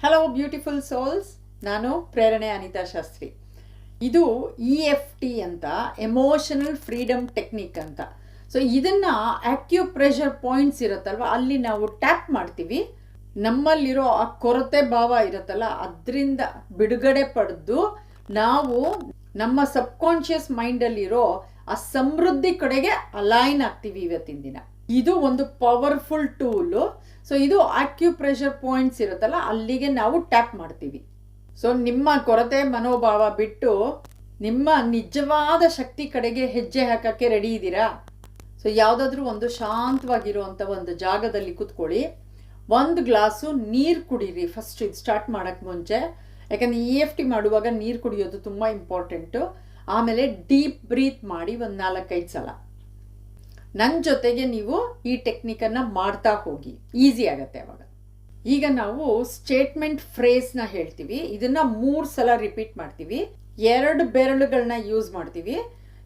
Hello beautiful souls ನಾನು ಪ್ರೇರಣೆ ಅನಿತಾ ಶಾಸ್ತ್ರಿ. ಇದು ಇ ಎಫ್ ಟಿ ಅಂತ ಎಮೋಷನಲ್ ಫ್ರೀಡಮ್ ಟೆಕ್ನಿಕ್ ಅಂತ. ಸೊ ಇದನ್ನು ಆಕ್ಯುಪ್ರೆಷರ್ ಪಾಯಿಂಟ್ಸ್ ಇರುತ್ತಲ್ವ, ಅಲ್ಲಿ ನಾವು ಟ್ಯಾಪ್ ಮಾಡ್ತೀವಿ. ನಮ್ಮಲ್ಲಿರೋ ಆ ಕೊರತೆ ಭಾವ ಇರುತ್ತಲ್ಲ, ಅದರಿಂದ ಬಿಡುಗಡೆ ಪಡೆದು ನಾವು ನಮ್ಮ ಸಬ್ಕಾನ್ಷಿಯಸ್ ಮೈಂಡಲ್ಲಿರೋ ಆ ಸಮೃದ್ಧಿ ಕಡೆಗೆ ಅಲೈನ್ ಆಗ್ತೀವಿ ಇವತ್ತಿನ ದಿನ. ಇದು ಒಂದು ಪವರ್ಫುಲ್ ಟೂಲು ಸೊ ಇದು ಆಕ್ಯುಪ್ರೆಷರ್ ಪಾಯಿಂಟ್ಸ್ ಇರುತ್ತಲ್ಲ, ಅಲ್ಲಿಗೆ ನಾವು ಟ್ಯಾಪ್ ಮಾಡ್ತೀವಿ. ಸೊ ನಿಮ್ಮ ಕೊರತೆ ಮನೋಭಾವ ಬಿಟ್ಟು ನಿಮ್ಮ ನಿಜವಾದ ಶಕ್ತಿ ಕಡೆಗೆ ಹೆಜ್ಜೆ ಹಾಕಕ್ಕೆ ರೆಡಿ ಇದ್ದೀರಾ? ಸೊ ಯಾವುದಾದ್ರೂ ಒಂದು ಶಾಂತವಾಗಿರುವಂಥ ಒಂದು ಜಾಗದಲ್ಲಿ ಕೂತ್ಕೊಳ್ಳಿ. ಒಂದು ಗ್ಲಾಸು ನೀರು ಕುಡೀರಿ ಫಸ್ಟ್ ಇದು ಸ್ಟಾರ್ಟ್ ಮಾಡೋಕ್ಕೆ ಮುಂಚೆ. ಯಾಕಂದರೆ ಇ ಎಫ್ ಟಿ ಮಾಡುವಾಗ ನೀರು ಕುಡಿಯೋದು ತುಂಬ ಇಂಪಾರ್ಟೆಂಟು ಆಮೇಲೆ ಡೀಪ್ ಬ್ರೀತ್ ಮಾಡಿ ಒಂದು ನಾಲ್ಕೈದು ಸಲ. ನನ್ನ ಜೊತೆಗೆ ನೀವು ಈ ಟೆಕ್ನಿಕನ್ನು ಮಾಡ್ತಾ ಹೋಗಿ. ಈಸಿ ಆಗುತ್ತೆ ಅವಾಗ. ಈಗ ನಾವು ಸ್ಟೇಟ್ಮೆಂಟ್ ಫ್ರೇಸ್ನ ಹೇಳ್ತೀವಿ. ಇದನ್ನ ಮೂರು ಸಲ ರಿಪೀಟ್ ಮಾಡ್ತೀವಿ. ಎರಡು ಬೆರಳುಗಳನ್ನ ಯೂಸ್ ಮಾಡ್ತೀವಿ.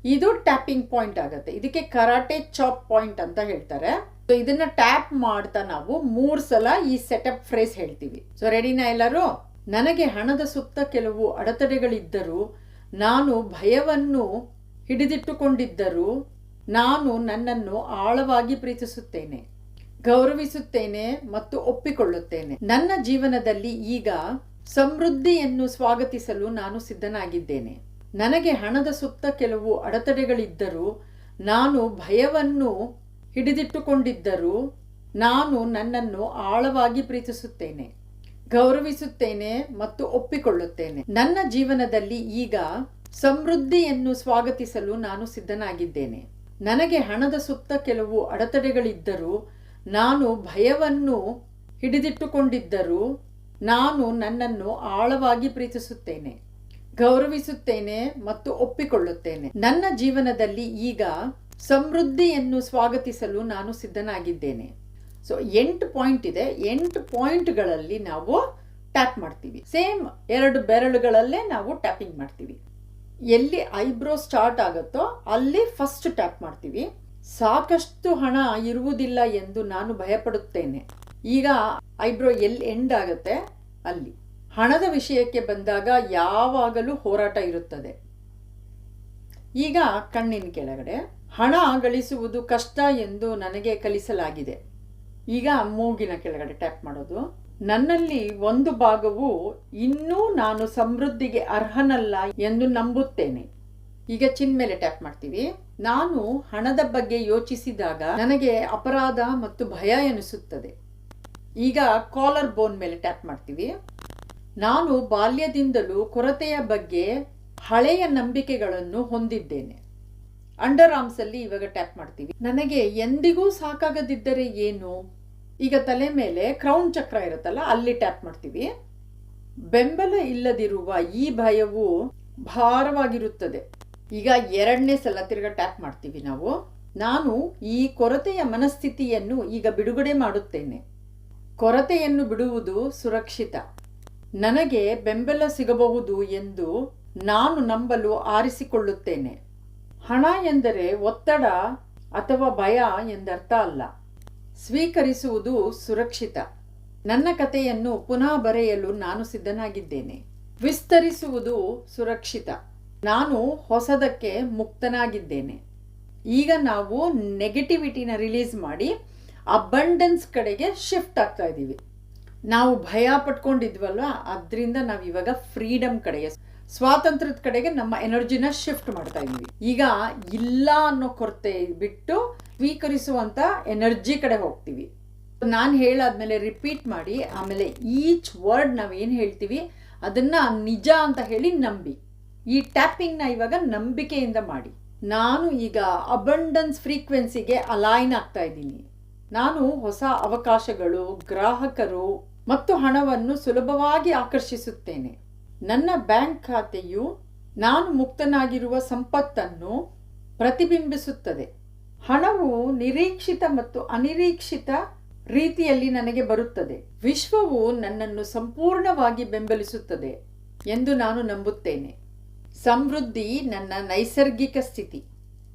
ಇದು ಟ್ಯಾಪಿಂಗ್ ಪಾಯಿಂಟ್ ಆಗುತ್ತೆ. ಇದಕ್ಕೆ ಕರಾಟೆ ಚಾಪ್ ಪಾಯಿಂಟ್ ಅಂತ ಹೇಳ್ತಾರೆ. ಸೊ ಇದನ್ನ ಟ್ಯಾಪ್ ಮಾಡ್ತಾ ನಾವು ಮೂರು ಸಲ ಈ ಸೆಟಪ್ ಫ್ರೇಸ್ ಹೇಳ್ತೀವಿ. ಸೊ ರೆಡಿನಾ ಎಲ್ಲರೂ? ನನಗೆ ಹಣದ ಸುತ್ತ ಕೆಲವು ಅಡೆತಡೆಗಳಿದ್ದರೂ, ನಾನು ಭಯವನ್ನು ಹಿಡಿದಿಟ್ಟುಕೊಂಡಿದ್ದರೂ ನಾನು ನನ್ನನ್ನು ಆಳವಾಗಿ ಪ್ರೀತಿಸುತ್ತೇನೆ, ಗೌರವಿಸುತ್ತೇನೆ ಮತ್ತು ಒಪ್ಪಿಕೊಳ್ಳುತ್ತೇನೆ. ನನ್ನ ಜೀವನದಲ್ಲಿ ಈಗ ಸಮೃದ್ಧಿಯನ್ನು ಸ್ವಾಗತಿಸಲು ನಾನು ಸಿದ್ಧನಾಗಿದ್ದೇನೆ. ನನಗೆ ಹಣದ ಸುತ್ತ ಕೆಲವು ಅಡೆತಡೆಗಳಿದ್ದರೂ, ನಾನು ಭಯವನ್ನು ಹಿಡಿದಿಟ್ಟುಕೊಂಡಿದ್ದರೂ, ನಾನು ನನ್ನನ್ನು ಆಳವಾಗಿ ಪ್ರೀತಿಸುತ್ತೇನೆ, ಗೌರವಿಸುತ್ತೇನೆ ಮತ್ತು ಒಪ್ಪಿಕೊಳ್ಳುತ್ತೇನೆ. ನನ್ನ ಜೀವನದಲ್ಲಿ ಈಗ ಸಮೃದ್ಧಿಯನ್ನು ಸ್ವಾಗತಿಸಲು ನಾನು ಸಿದ್ಧನಾಗಿದ್ದೇನೆ. ನನಗೆ ಹಣದ ಸುತ್ತ ಕೆಲವು ಅಡೆತಡೆಗಳಿದ್ದರೂ, ನಾನು ಭಯವನ್ನು ಹಿಡಿದಿಟ್ಟುಕೊಂಡಿದ್ದರೂ, ನಾನು ನನ್ನನ್ನು ಆಳವಾಗಿ ಪ್ರೀತಿಸುತ್ತೇನೆ, ಗೌರವಿಸುತ್ತೇನೆ ಮತ್ತು ಒಪ್ಪಿಕೊಳ್ಳುತ್ತೇನೆ. ನನ್ನ ಜೀವನದಲ್ಲಿ ಈಗ ಸಮೃದ್ಧಿಯನ್ನು ಸ್ವಾಗತಿಸಲು ನಾನು ಸಿದ್ಧನಾಗಿದ್ದೇನೆ. ಸೊ ಎಂಟು ಪಾಯಿಂಟ್ ಇದೆ. ಎಂಟು ಪಾಯಿಂಟ್ಗಳಲ್ಲಿ ನಾವು ಟ್ಯಾಪ್ ಮಾಡ್ತೀವಿ. ಸೇಮ್ ಎರಡು ಬೆರಳುಗಳಲ್ಲೇ ನಾವು ಟ್ಯಾಪಿಂಗ್ ಮಾಡ್ತೀವಿ. ಎಲ್ಲಿ ಐಬ್ರೋ ಸ್ಟಾರ್ಟ್ ಆಗುತ್ತೋ ಅಲ್ಲಿ ಫಸ್ಟ್ ಟ್ಯಾಪ್ ಮಾಡ್ತೀವಿ. ಸಾಕಷ್ಟು ಹಣ ಇರುವುದಿಲ್ಲ ಎಂದು ನಾನು ಭಯಪಡುತ್ತೇನೆ. ಈಗ ಐಬ್ರೋ ಎಲ್ಲಿ ಎಂಡ್ ಆಗುತ್ತೆ? ಅಲ್ಲಿ. ಹಣದ ವಿಷಯಕ್ಕೆ ಬಂದಾಗ ಯಾವಾಗಲೂ ಹೋರಾಟ ಇರುತ್ತದೆ. ಈಗ ಕಣ್ಣಿನ ಕೆಳಗಡೆ, ಹಣ ಗಳಿಸುವುದು ಕಷ್ಟ ಎಂದು ನನಗೆ ಕಲಿಸಲಾಗಿದೆ. ಈಗ ಮೂಗಿನ ಕೆಳಗಡೆ ಟ್ಯಾಪ್ ಮಾಡೋದು. ನನ್ನಲ್ಲಿ ಒಂದು ಭಾಗವು ಇನ್ನೂ ನಾನು ಸಮೃದ್ಧಿಗೆ ಅರ್ಹನಲ್ಲ ಎಂದು ನಂಬುತ್ತೇನೆ. ಈಗ ಚಿನ್ ಮೇಲೆ ಟ್ಯಾಪ್ ಮಾಡ್ತೀವಿ. ನಾನು ಹಣದ ಬಗ್ಗೆ ಯೋಚಿಸಿದಾಗ ನನಗೆ ಅಪರಾಧ ಮತ್ತು ಭಯ ಎನಿಸುತ್ತದೆ. ಈಗ ಕಾಲರ್ ಬೋನ್ ಮೇಲೆ ಟ್ಯಾಪ್ ಮಾಡ್ತೀವಿ. ನಾನು ಬಾಲ್ಯದಿಂದಲೂ ಕೊರತೆಯ ಬಗ್ಗೆ ಹಳೆಯ ನಂಬಿಕೆಗಳನ್ನು ಹೊಂದಿದ್ದೇನೆ. ಅಂಡರ್ ಆರ್ಮ್ಸಲ್ಲಿ ಇವಾಗ ಟ್ಯಾಪ್ ಮಾಡ್ತೀವಿ. ನನಗೆ ಎಂದಿಗೂ ಸಾಕಾಗದಿದ್ದರೆ ಏನು? ಈಗ ತಲೆ ಮೇಲೆ ಕ್ರೌನ್ ಚಕ್ರ ಇರುತ್ತಲ್ಲ, ಅಲ್ಲಿ ಟ್ಯಾಪ್ ಮಾಡ್ತೀವಿ. ಬೆಂಬಲ ಇಲ್ಲದಿರುವ ಈ ಭಯವು ಭಾರವಾಗಿರುತ್ತದೆ. ಈಗ ಎರಡನೇ ಸಲ ತಿರ್ಗ ಟ್ಯಾಪ್ ಮಾಡ್ತೀವಿ ನಾವು. ನಾನು ಈ ಕೊರತೆಯ ಮನಸ್ಥಿತಿಯನ್ನು ಈಗ ಬಿಡುಗಡೆ ಮಾಡುತ್ತೇನೆ. ಕೊರತೆಯನ್ನು ಬಿಡುವುದು ಸುರಕ್ಷಿತ. ನನಗೆ ಬೆಂಬಲ ಸಿಗಬಹುದು ಎಂದು ನಾನು ನಂಬಲು ಆರಿಸಿಕೊಳ್ಳುತ್ತೇನೆ. ಹಣ ಎಂದರೆ ಒತ್ತಡ ಅಥವಾ ಭಯ ಎಂದರ್ಥ ಅಲ್ಲ. ಸ್ವೀಕರಿಸುವುದು ಸುರಕ್ಷಿತ. ನನ್ನ ಕಥೆಯನ್ನು ಪುನಃ ಬರೆಯಲು ನಾನು ಸಿದ್ಧನಾಗಿದ್ದೇನೆ. ವಿಸ್ತರಿಸುವುದು ಸುರಕ್ಷಿತ. ನಾನು ಹೊಸದಕ್ಕೆ ಮುಕ್ತನಾಗಿದ್ದೇನೆ. ಈಗ ನಾವು ನೆಗೆಟಿವಿಟಿನ ರಿಲೀಸ್ ಮಾಡಿ ಅಬಂಡೆನ್ಸ್ ಕಡೆಗೆ ಶಿಫ್ಟ್ ಆಗ್ತಾ ಇದ್ದೀವಿ. ನಾವು ಭಯ ಪಟ್ಕೊಂಡಿದ್ವಲ್ವ? ಅದರಿಂದ ನಾವು ಇವಾಗ ಫ್ರೀಡಮ್ ಕಡೆಗೆ ಸ್ವಾತಂತ್ರ್ಯದ ಕಡೆಗೆ ನಮ್ಮ ಎನರ್ಜಿನ ಶಿಫ್ಟ್ ಮಾಡ್ತಾ ಇದ್ವಿ. ಈಗ ಇಲ್ಲ ಅನ್ನೋ ಕೊರತೆ ಬಿಟ್ಟು ಸ್ವೀಕರಿಸುವಂತ ಎನರ್ಜಿ ಕಡೆ ಹೋಗ್ತೀವಿ. ನಾನು ಹೇಳಾದ್ಮೇಲೆ ರಿಪೀಟ್ ಮಾಡಿ, ಆಮೇಲೆ ಈಚ್ ವರ್ಡ್ ನಾವು ಏನು ಹೇಳ್ತೀವಿ, ಅದನ್ನ ನಿಜ ಅಂತ ಹೇಳಿ ನಂಬಿ. ಈ ಟ್ಯಾಪಿಂಗ್ನ ಇವಾಗ ನಂಬಿಕೆಯಿಂದ ಮಾಡಿ. ನಾನು ಈಗ ಅಬಂಡನ್ಸ್ ಫ್ರೀಕ್ವೆನ್ಸಿಗೆ ಅಲೈನ್ ಆಗ್ತಾ ಇದ್ದೀನಿ. ನಾನು ಹೊಸ ಅವಕಾಶಗಳು, ಗ್ರಾಹಕರು ಮತ್ತು ಹಣವನ್ನು ಸುಲಭವಾಗಿ ಆಕರ್ಷಿಸುತ್ತೇನೆ. ನನ್ನ ಬ್ಯಾಂಕ್ ಖಾತೆಯು ನಾನು ಮುಕ್ತನಾಗಿರುವ ಸಂಪತ್ತನ್ನು ಪ್ರತಿಬಿಂಬಿಸುತ್ತದೆ. ಹಣವು ನಿರೀಕ್ಷಿತ ಮತ್ತು ಅನಿರೀಕ್ಷಿತ ರೀತಿಯಲ್ಲಿ ನನಗೆ ಬರುತ್ತದೆ. ವಿಶ್ವವು ನನ್ನನ್ನು ಸಂಪೂರ್ಣವಾಗಿ ಬೆಂಬಲಿಸುತ್ತದೆ ಎಂದು ನಾನು ನಂಬುತ್ತೇನೆ. ಸಮೃದ್ಧಿ ನನ್ನ ನೈಸರ್ಗಿಕ ಸ್ಥಿತಿ.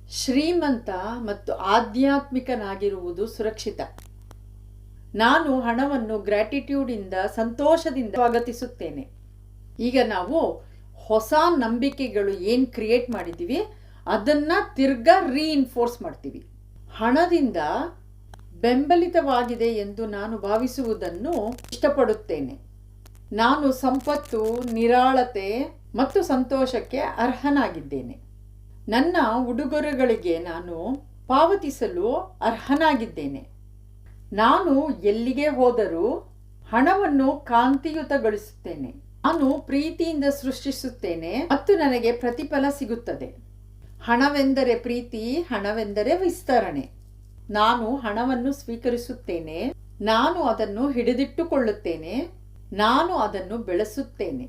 ಶ್ರೀಮಂತ ಮತ್ತು ಆಧ್ಯಾತ್ಮಿಕನಾಗಿರುವುದು ಸುರಕ್ಷಿತ. ನಾನು ಹಣವನ್ನು ಗ್ರ್ಯಾಟಿಟ್ಯೂಡಿಂದ ಸಂತೋಷದಿಂದ ಸ್ವಾಗತಿಸುತ್ತೇನೆ. ಈಗ ನಾವು ಹೊಸ ನಂಬಿಕೆಗಳು ಏನು ಕ್ರಿಯೇಟ್ ಮಾಡಿದ್ದೀವಿ ಅದನ್ನು ತಿರ್ಗಾ ರೀಇನ್ಫೋರ್ಸ್ ಮಾಡ್ತೀವಿ. ಹಣದಿಂದ ಬೆಂಬಲಿತವಾಗಿದೆ ಎಂದು ನಾನು ಭಾವಿಸುವುದನ್ನು ಇಷ್ಟಪಡುತ್ತೇನೆ. ನಾನು ಸಂಪತ್ತು, ನಿರಾಳತೆ ಮತ್ತು ಸಂತೋಷಕ್ಕೆ ಅರ್ಹನಾಗಿದ್ದೇನೆ. ನನ್ನ ಉಡುಗೊರೆಗಳಿಗೆ ನಾನು ಪಾವತಿಸಲು ಅರ್ಹನಾಗಿದ್ದೇನೆ. ನಾನು ಎಲ್ಲಿಗೆ ಹೋದರೂ ಹಣವನ್ನು ಕಾಂತಿಯುತಗೊಳಿಸುತ್ತೇನೆ. ನಾನು ಪ್ರೀತಿಯಿಂದ ಸೃಷ್ಟಿಸುತ್ತೇನೆ, ಮತ್ತು ನನಗೆ ಪ್ರತಿಫಲ ಸಿಗುತ್ತದೆ. ಹಣವೆಂದರೆ ಪ್ರೀತಿ, ಹಣವೆಂದರೆ ವಿಸ್ತರಣೆ. ನಾನು ಹಣವನ್ನು ಸ್ವೀಕರಿಸುತ್ತೇನೆ, ನಾನು ಅದನ್ನು ಹಿಡಿದಿಟ್ಟುಕೊಳ್ಳುತ್ತೇನೆ, ನಾನು ಅದನ್ನು ಬೆಳೆಸುತ್ತೇನೆ.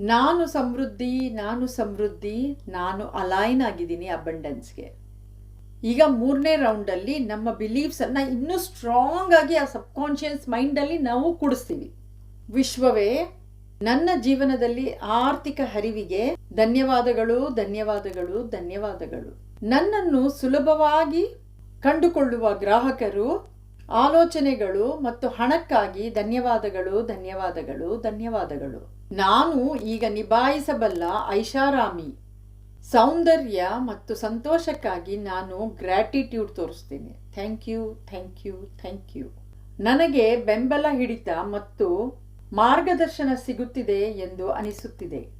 ನಾನು ಸಮೃದ್ಧಿ ನಾನು ಸಮೃದ್ಧಿ, ನಾನು ಅಲೈನ್ ಆಗಿದ್ದೀನಿ ಅಬಂಡೆನ್ಸ್ಗೆ. ಈಗ ಮೂರನೇ ರೌಂಡಲ್ಲಿ ನಮ್ಮ ಬಿಲೀಫ್ಸನ್ನು ಇನ್ನೂ ಸ್ಟ್ರಾಂಗ್ ಆಗಿ ಆ ಸಬ್ಕಾನ್ಷಿಯಸ್ ಮೈಂಡಲ್ಲಿ ನಾವು ಕೂಡಿಸ್ತೀವಿ. ವಿಶ್ವವೇ ನನ್ನ ಜೀವನದಲ್ಲಿ ಆರ್ಥಿಕ ಹರಿವಿಗೆ ಧನ್ಯವಾದಗಳು ಧನ್ಯವಾದಗಳು ಧನ್ಯವಾದಗಳು. ನನ್ನನ್ನು ಸುಲಭವಾಗಿ ಕಂಡುಕೊಳ್ಳುವ ಗ್ರಾಹಕರು, ಆಲೋಚನೆಗಳು ಮತ್ತು ಹಣಕ್ಕಾಗಿ ಧನ್ಯವಾದಗಳು ಧನ್ಯವಾದಗಳು ಧನ್ಯವಾದಗಳು. ನಾನು ಈಗ ನಿಭಾಯಿಸಬಲ್ಲ ಐಷಾರಾಮಿ ಸೌಂದರ್ಯ ಮತ್ತು ಸಂತೋಷಕ್ಕಾಗಿ ನಾನು ಗ್ರ್ಯಾಟಿಟ್ಯೂಡ್ ತೋರಿಸ್ತೇನೆ. Thank you thank you thank you. ನನಗೆ ಬೆಂಬಲ ಹಿಡಿತ ಮತ್ತು ಮಾರ್ಗದರ್ಶನ ಸಿಗುತ್ತಿದೆ ಎಂದು ಅನಿಸುತ್ತಿದೆ.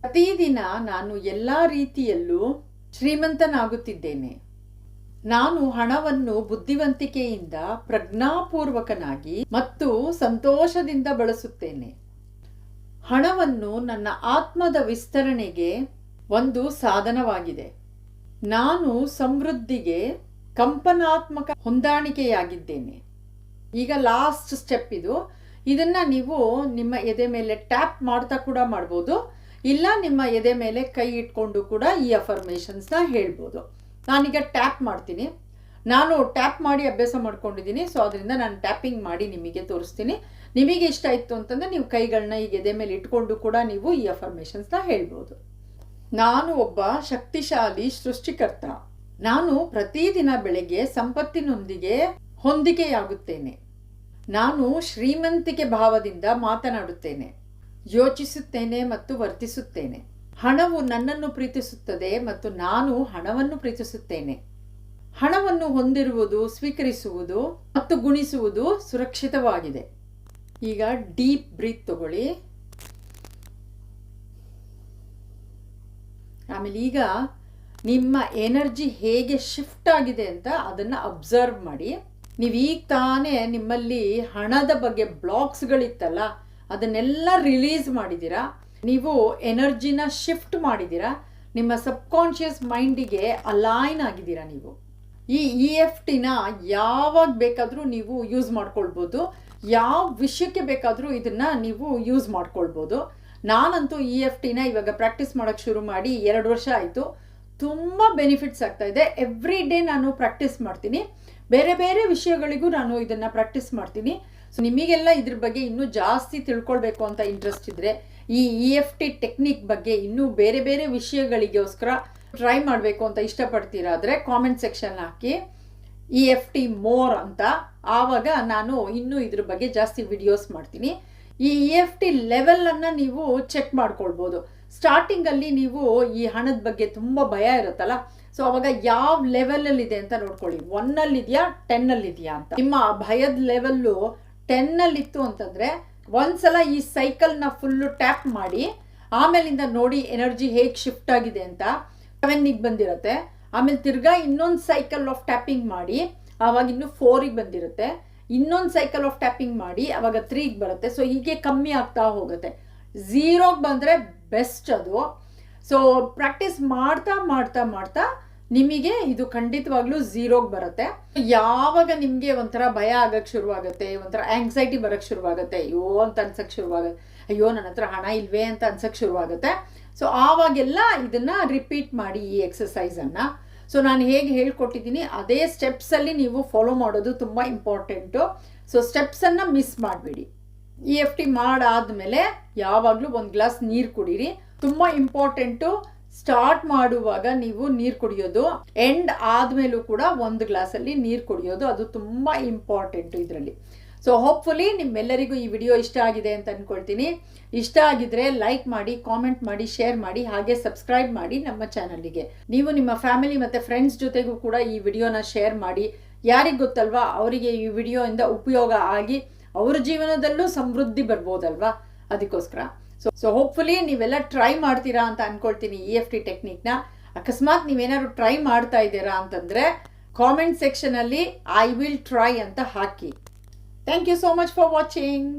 ಪ್ರತಿದಿನ ನಾನು ಎಲ್ಲ ರೀತಿಯಲ್ಲೂ ಶ್ರೀಮಂತನಾಗುತ್ತಿದ್ದೇನೆ. ನಾನು ಹಣವನ್ನು ಬುದ್ಧಿವಂತಿಕೆಯಿಂದ ಪ್ರಜ್ಞಾಪೂರ್ವಕನಾಗಿ ಮತ್ತು ಸಂತೋಷದಿಂದ ಬಳಸುತ್ತೇನೆ. ಹಣವನ್ನು ನನ್ನ ಆತ್ಮದ ವಿಸ್ತರಣೆಗೆ ಒಂದು ಸಾಧನವಾಗಿದೆ. ನಾನು ಸಮೃದ್ಧಿಗೆ ಕಂಪನಾತ್ಮಕ ಹೊಂದಾಣಿಕೆಯಾಗಿದ್ದೇನೆ. ಈಗ ಲಾಸ್ಟ್ ಸ್ಟೆಪ್ ಇದು. ಇದನ್ನ ನೀವು ನಿಮ್ಮ ಎದೆ ಮೇಲೆ ಟ್ಯಾಪ್ ಮಾಡ್ತಾ ಕೂಡ ಮಾಡ್ಬೋದು. ಇಲ್ಲ ನಿಮ್ಮ ಎದೆ ಮೇಲೆ ಕೈ ಇಟ್ಕೊಂಡು ಕೂಡ ಈ ಅಫರ್ಮೇಷನ್ಸ್ನ ಹೇಳ್ಬೋದು. ನಾನೀಗ ಟ್ಯಾಪ್ ಮಾಡ್ತೀನಿ. ನಾನು ಟ್ಯಾಪ್ ಮಾಡಿ ಅಭ್ಯಾಸ ಮಾಡ್ಕೊಂಡಿದ್ದೀನಿ. ಸೊ ಅದರಿಂದ ನಾನು ಟ್ಯಾಪಿಂಗ್ ಮಾಡಿ ನಿಮಗೆ ತೋರಿಸ್ತೀನಿ. ನಿಮಗೆ ಇಷ್ಟ ಇತ್ತು ಅಂತಂದರೆ ನೀವು ಕೈಗಳನ್ನ ಈಗ ಎದೆ ಮೇಲೆ ಇಟ್ಕೊಂಡು ಕೂಡ ನೀವು ಈ ಅಫರ್ಮೇಷನ್ಸ್ನ ಹೇಳ್ಬೋದು. ನಾನು ಒಬ್ಬ ಶಕ್ತಿಶಾಲಿ ಸೃಷ್ಟಿಕರ್ತ. ನಾನು ಪ್ರತಿದಿನ ಬೆಳಗ್ಗೆ ಸಂಪತ್ತಿನೊಂದಿಗೆ ಹೊಂದಿಕೆಯಾಗುತ್ತೇನೆ. ನಾನು ಶ್ರೀಮಂತಿಕೆ ಭಾವದಿಂದ ಮಾತನಾಡುತ್ತೇನೆ, ಯೋಚಿಸುತ್ತೇನೆ ಮತ್ತು ವರ್ತಿಸುತ್ತೇನೆ. ಹಣವು ನನ್ನನ್ನು ಪ್ರೀತಿಸುತ್ತದೆ ಮತ್ತು ನಾನು ಹಣವನ್ನು ಪ್ರೀತಿಸುತ್ತೇನೆ. ಹಣವನ್ನು ಹೊಂದಿರುವುದು, ಸ್ವೀಕರಿಸುವುದು ಮತ್ತು ಗುಣಿಸುವುದು ಸುರಕ್ಷಿತವಾಗಿದೆ. ಈಗ ಡೀಪ್ ಬ್ರೀತ್ ತಗೊಳ್ಳಿ. ಆಮೇಲೆ ಈಗ ನಿಮ್ಮ ಎನರ್ಜಿ ಹೇಗೆ ಶಿಫ್ಟ್ ಆಗಿದೆ ಅಂತ ಅದನ್ನು ಅಬ್ಸರ್ವ್ ಮಾಡಿ. ನೀವು ಈಗ ತಾನೇ ನಿಮ್ಮಲ್ಲಿ ಹಣದ ಬಗ್ಗೆ ಬ್ಲಾಕ್ಸ್ಗಳಿತ್ತಲ್ಲ ಅದನ್ನೆಲ್ಲ ರಿಲೀಸ್ ಮಾಡಿದ್ದೀರಾ? ನೀವು ಎನರ್ಜಿನ ಶಿಫ್ಟ್ ಮಾಡಿದ್ದೀರಾ? ನಿಮ್ಮ ಸಬ್ಕಾನ್ಷಿಯಸ್ ಮೈಂಡಿಗೆ ಅಲೈನ್ ಆಗಿದ್ದೀರಾ ನೀವು? ಈ ಇ ಎಫ್ ಟಿನ ಯಾವಾಗ ಬೇಕಾದರೂ ನೀವು ಯೂಸ್ ಮಾಡ್ಕೊಳ್ಬೋದು, ಯಾವ ವಿಷಯಕ್ಕೆ ಬೇಕಾದರೂ ಇದನ್ನು ನೀವು ಯೂಸ್ ಮಾಡ್ಕೊಳ್ಬೋದು. ನಾನಂತೂ ಇ ಎಫ್ ಟಿನ ಇವಾಗ ಪ್ರಾಕ್ಟೀಸ್ ಮಾಡೋಕ್ಕೆ ಶುರು ಮಾಡಿ ಎರಡು ವರ್ಷ ಆಯಿತು. ತುಂಬ ಬೆನಿಫಿಟ್ಸ್ ಆಗ್ತಾ ಇದೆ. ಎವ್ರಿ ಡೇ ನಾನು ಪ್ರಾಕ್ಟೀಸ್ ಮಾಡ್ತೀನಿ. ಬೇರೆ ಬೇರೆ ವಿಷಯಗಳಿಗೂ ನಾನು ಇದನ್ನು ಪ್ರಾಕ್ಟೀಸ್ ಮಾಡ್ತೀನಿ. ಸೊ ನಿಮಗೆಲ್ಲ ಇದ್ರ ಬಗ್ಗೆ ಇನ್ನೂ ಜಾಸ್ತಿ ತಿಳ್ಕೊಳ್ಬೇಕು ಅಂತ ಇಂಟ್ರೆಸ್ಟ್ ಇದ್ದರೆ ಈ ಇ ಎಫ್ ಟಿ ಟೆಕ್ನಿಕ್ ಬಗ್ಗೆ ಇನ್ನೂ ಬೇರೆ ಬೇರೆ ವಿಷಯಗಳಿಗೋಸ್ಕರ ಟ್ರೈ ಮಾಡಬೇಕು ಅಂತ ಇಷ್ಟಪಡ್ತೀರಾದರೆ ಕಾಮೆಂಟ್ ಸೆಕ್ಷನ್ ಹಾಕಿ. ಇ ಎಫ್ ಟಿ ಮೋರ್ ಅಂತ. ಆವಾಗ ನಾನು ಇನ್ನೂ ಇದ್ರ ಬಗ್ಗೆ ಜಾಸ್ತಿ ವಿಡಿಯೋಸ್ ಮಾಡ್ತೀನಿ. ಈ ಇ ಎಫ್ ಟಿ ಲೆವೆಲನ್ನು ನೀವು ಚೆಕ್ ಮಾಡ್ಕೊಳ್ಬೋದು. ಸ್ಟಾರ್ಟಿಂಗಲ್ಲಿ ನೀವು ಈ ಹಣದ ಬಗ್ಗೆ ತುಂಬ ಭಯ ಇರುತ್ತಲ್ಲ ಸೊ ಅವಾಗ ಯಾವ ಲೆವೆಲಲ್ಲಿ ಇದೆ ಅಂತ ನೋಡ್ಕೊಳ್ಳಿ. ಒನ್ನಲ್ಲಿ ಇದೆಯಾ ಟೆನ್ನಲ್ಲಿ ಇದೆಯಾ ಅಂತ. ನಿಮ್ಮ ಭಯದ ಲೆವೆಲ್ಲು ಟೆನ್ನಲ್ಲಿತ್ತು ಅಂತಂದ್ರೆ, ಒಂದ್ಸಲ ಈ ಸೈಕಲ್ನ ಫುಲ್ಲು ಟ್ಯಾಪ್ ಮಾಡಿ, ಆಮೇಲಿಂದ ನೋಡಿ ಎನರ್ಜಿ ಹೇಗೆ ಶಿಫ್ಟ್ ಆಗಿದೆ ಅಂತ ಸೆವೆನ್ನಿಗೆ ಬಂದಿರುತ್ತೆ. ಆಮೇಲೆ ತಿರ್ಗಾ ಇನ್ನೊಂದು ಸೈಕಲ್ ಆಫ್ ಟ್ಯಾಪಿಂಗ್ ಮಾಡಿ, ಆವಾಗ ಇನ್ನು ಫೋರಿಗೆ ಬಂದಿರುತ್ತೆ. ಇನ್ನೊಂದು ಸೈಕಲ್ ಆಫ್ ಟ್ಯಾಪಿಂಗ್ ಮಾಡಿ, ಆವಾಗ ತ್ರೀಗೆ ಬರುತ್ತೆ. ಸೊ ಹೀಗೆ ಕಮ್ಮಿ ಆಗ್ತಾ ಹೋಗುತ್ತೆ. ಝೀರೋಗೆ ಬಂದರೆ ಬೆಸ್ಟ್ ಅದು. ಸೊ ಪ್ರಾಕ್ಟೀಸ್ ಮಾಡ್ತಾ ಮಾಡ್ತಾ ಮಾಡ್ತಾ ನಿಮಗೆ ಇದು ಖಂಡಿತವಾಗ್ಲೂ ಝೀರೋಗೆ ಬರುತ್ತೆ. ಯಾವಾಗ ನಿಮಗೆ ಒಂಥರ ಭಯ ಆಗಕ್ಕೆ ಶುರುವಾಗುತ್ತೆ, ಒಂಥರ ಆಂಗ್ಸೈಟಿ ಬರೋಕ್ಕೆ ಶುರುವಾಗುತ್ತೆ, ಅಯ್ಯೋ ಅಂತ ಅನ್ಸಕ್ಕೆ ಶುರುವಾಗುತ್ತೆ, ಅಯ್ಯೋ ನನ್ನ ಹತ್ರ ಹಣ ಇಲ್ವೇ ಅಂತ ಅನ್ಸಕ್ಕೆ ಶುರುವಾಗುತ್ತೆ. ಸೊ ಆವಾಗೆಲ್ಲ ಇದನ್ನು ರಿಪೀಟ್ ಮಾಡಿ ಈ ಎಕ್ಸಸೈಸನ್ನು ಸೊ ನಾನು ಹೇಗೆ ಹೇಳ್ಕೊಟ್ಟಿದ್ದೀನಿ, ಅದೇ ಸ್ಟೆಪ್ಸಲ್ಲಿ ನೀವು ಫಾಲೋ ಮಾಡೋದು ತುಂಬ ಇಂಪಾರ್ಟೆಂಟು ಸೊ ಸ್ಟೆಪ್ಸನ್ನು ಮಿಸ್ ಮಾಡಬೇಡಿ. ಇ ಎಫ್ ಟಿ ಮಾಡಾದ್ಮೇಲೆ ಯಾವಾಗಲೂ ಒಂದು ಗ್ಲಾಸ್ ನೀರು ಕುಡೀರಿ. ತುಂಬ ಇಂಪಾರ್ಟೆಂಟು ಸ್ಟಾರ್ಟ್ ಮಾಡುವಾಗ ನೀವು ನೀರು ಕುಡಿಯೋದು. ಎಂಡ್ ಆದಮೇಲೂ ಕೂಡ ಒಂದು ಗ್ಲಾಸಲ್ಲಿ ನೀರು ಕುಡಿಯೋದು. ಅದು ತುಂಬ ಇಂಪಾರ್ಟೆಂಟು ಇದರಲ್ಲಿ. ಸೊ ಹೋಪ್ಫುಲಿ ನಿಮ್ಮೆಲ್ಲರಿಗೂ ಈ ವಿಡಿಯೋ ಇಷ್ಟ ಆಗಿದೆ ಅಂತ ಅಂದ್ಕೊಳ್ತೀನಿ ಇಷ್ಟ ಆಗಿದ್ರೆ ಲೈಕ್ ಮಾಡಿ ಕಾಮೆಂಟ್ ಮಾಡಿ ಶೇರ್ ಮಾಡಿ, ಹಾಗೆ ಸಬ್ಸ್ಕ್ರೈಬ್ ಮಾಡಿ ನಮ್ಮ ಚಾನಲ್ಗೆ ನೀವು ನಿಮ್ಮ ಫ್ಯಾಮಿಲಿ ಮತ್ತು ಫ್ರೆಂಡ್ಸ್ ಜೊತೆಗೂ ಕೂಡ ಈ ವಿಡಿಯೋನ ಶೇರ್ ಮಾಡಿ. ಯಾರಿಗೆ ಗೊತ್ತಲ್ವಾ? ಅವರಿಗೆ ಈ ವಿಡಿಯೋಯಿಂದ ಉಪಯೋಗ ಆಗಿ ಅವ್ರ ಜೀವನದಲ್ಲೂ ಸಮೃದ್ಧಿ ಬರ್ಬೋದಲ್ವಾ? ಅದಕ್ಕೋಸ್ಕರ. ಸೊ ಸೊ ಹೋಪ್ಫುಲಿ ನೀವೆಲ್ಲ ಟ್ರೈ ಮಾಡ್ತೀರಾ ಅಂತ ಅನ್ಕೊಳ್ತೀನಿ ಇ ಎಫ್ ಟಿ ಟೆಕ್ನಿಕ್ನ ಅಕಸ್ಮಾತ್ ನೀವೇನಾದ್ರು ಟ್ರೈ ಮಾಡ್ತಾ ಇದ್ದೀರಾ ಅಂತಂದರೆ ಕಾಮೆಂಟ್ ಸೆಕ್ಷನಲ್ಲಿ ಐ ವಿಲ್ ಟ್ರೈ ಅಂತ ಹಾಕಿ. Thank you so much for watching